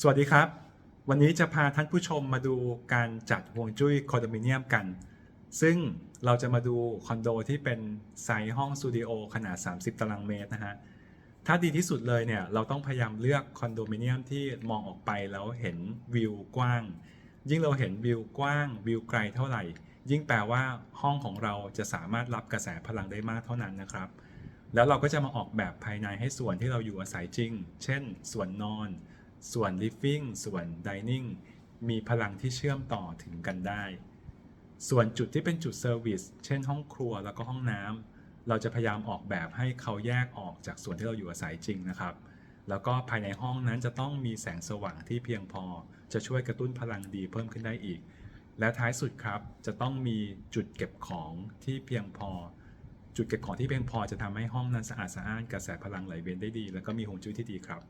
สวัสดีครับ วันนี้จะพาท่านผู้ชมมาดูการจัดห่วงจุ้ยคอนโดมิเนียมกัน ซึ่งเราจะมาดูคอนโดที่เป็นไซส์ห้องสตูดิโอขนาด 30 ตารางเมตรนะฮะ ถ้าดีที่สุดเลยเนี่ย เราต้องพยายามเลือกคอนโดมิเนียมที่มองออกไปแล้วเห็นวิวกว้าง ยิ่งเราเห็นวิวกว้างวิวไกลเท่าไหร่ ยิ่งแปลว่าห้องของเราจะสามารถรับกระแสพลังได้มากเท่านั้นนะครับ แล้วเราก็จะมาออกแบบภายในให้ส่วนที่เราอยู่อาศัยจริง เช่น ส่วนนอน ส่วน living ส่วน dining มีพลังที่เชื่อมต่อถึงกันได้ ส่วนจุดที่เป็นจุดเซอร์วิสเช่นห้องครัวแล้วก็ห้องน้ำเราจะพยายามออกแบบให้เขาแยกออกจากส่วนที่เราอยู่อาศัยจริงนะครับ แล้วก็ภายในห้องนั้นจะต้องมีแสงสว่างที่เพียงพอ จะช่วยกระตุ้นพลังดีเพิ่มขึ้นได้อีก และท้ายสุดครับ จะต้องมีจุดเก็บของที่เพียงพอ จุดเก็บของที่เพียงพอจะทำให้ห้องนั้นสะอาดสะอ้านกระแสพลังไหลเวียนได้ดี แล้วก็มีฮวงจุ้ยที่ดีครับ